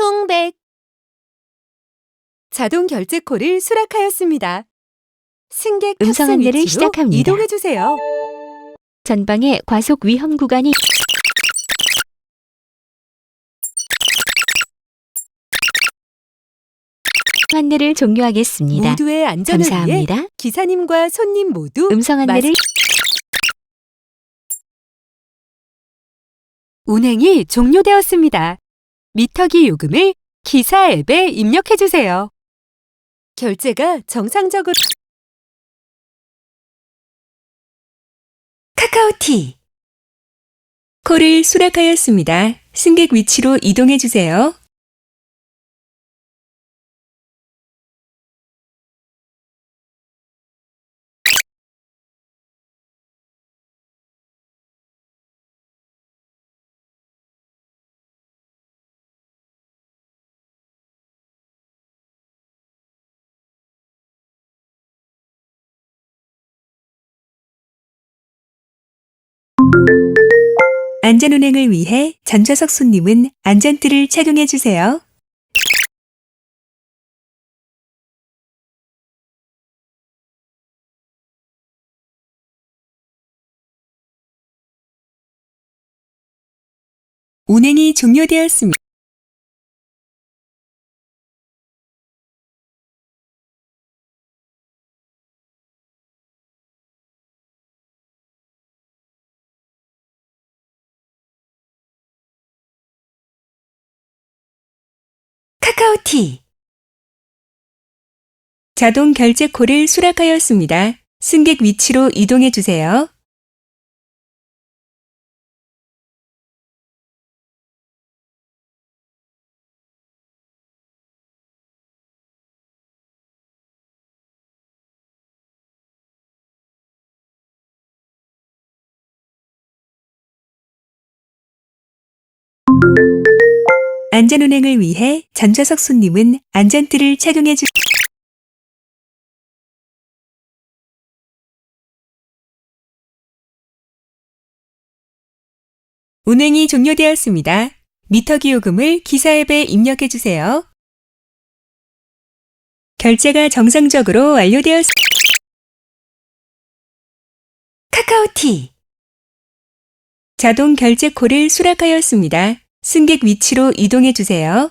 통백. 자동 결제 콜을 수락하였습니다. 승객 음성 안내를 위치로 시작합니다. 이동해 주세요. 전방에 과속 위험 구간이 안내를 종료하겠습니다. 모두의 안전을 위해 감사합니다. 기사님과 손님 모두 음성 안내를 운행이 종료되었습니다. 미터기 요금을 기사 앱에 입력해 주세요. 결제가 정상적으로 카카오티 콜을 수락하였습니다. 승객 위치로 이동해 주세요. 안전운행을 위해 전좌석 손님은 안전띠를 착용해 주세요. 운행이 종료되었습니다. 카카오티 자동 결제 콜을 수락하였습니다. 승객 위치로 이동해 주세요. 안전운행을 위해 전좌석 손님은 안전띠를 착용해 주 운행이 종료되었습니다. 미터기 요금을 기사 앱에 입력해 주세요. 결제가 정상적으로 완료되었 카카오티 자동 결제 콜을 수락하였습니다. 승객 위치로 이동해 주세요.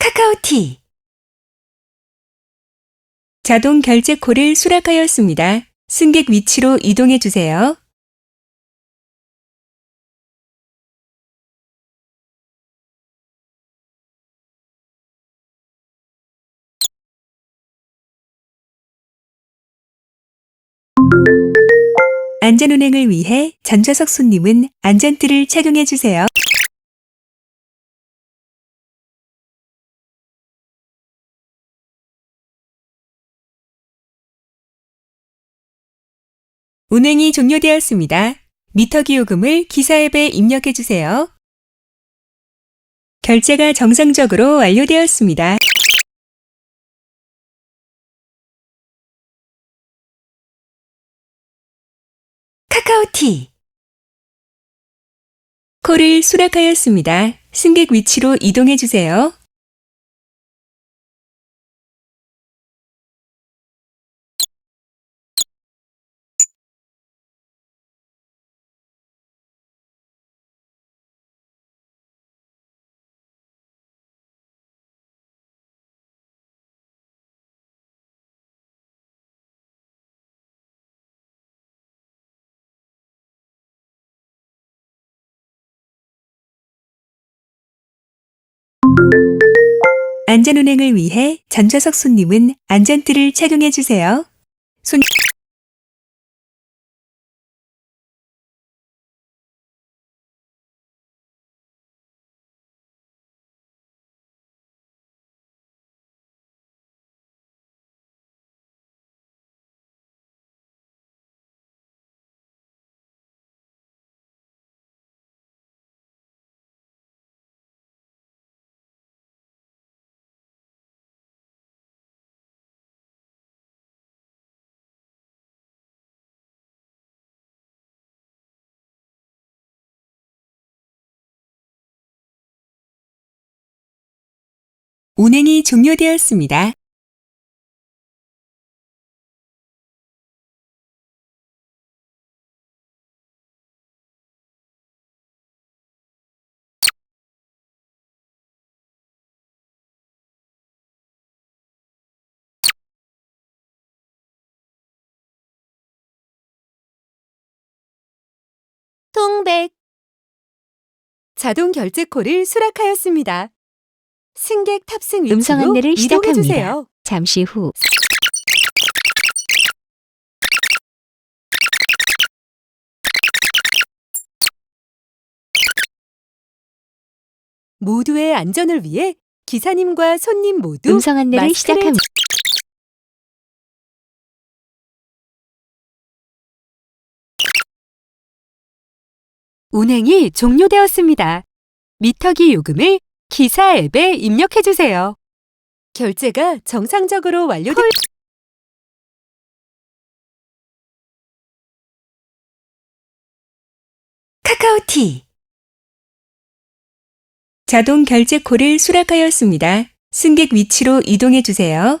카카오티 자동 결제 콜을 수락하였습니다. 승객 위치로 이동해 주세요. 안전운행을 위해 전좌석 손님은 안전띠를 착용해 주세요. 운행이 종료되었습니다. 미터기 요금을 기사 앱에 입력해 주세요. 결제가 정상적으로 완료되었습니다. 카카오티 콜을 수락하였습니다. 승객 위치로 이동해 주세요. 안전운행을 위해 전좌석 손님은 안전띠를 착용해 주세요. 손 운행이 종료되었습니다. 통백. 자동 결제 콜을 수락하였습니다. 승객 탑승 위치로 음성 안내를 이동해 시작합니다. 주세요. 잠시 후 모두의 안전을 위해 기사님과 손님 모두 음성 안내를 마스크를 시작합니다. 운행이 종료되었습니다. 미터기 요금을 기사 앱에 입력해 주세요. 결제가 정상적으로 완료되 카카오티 자동 결제 콜을 수락하였습니다. 승객 위치로 이동해 주세요.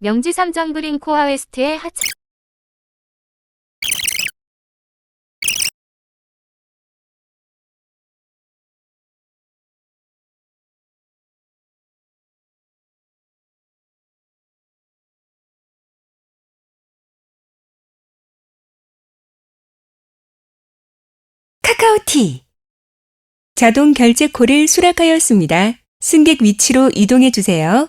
명지 삼정 그린 코아 웨스트의 하차 카카오티 자동 결제 콜을 수락하였습니다. 승객 위치로 이동해 주세요.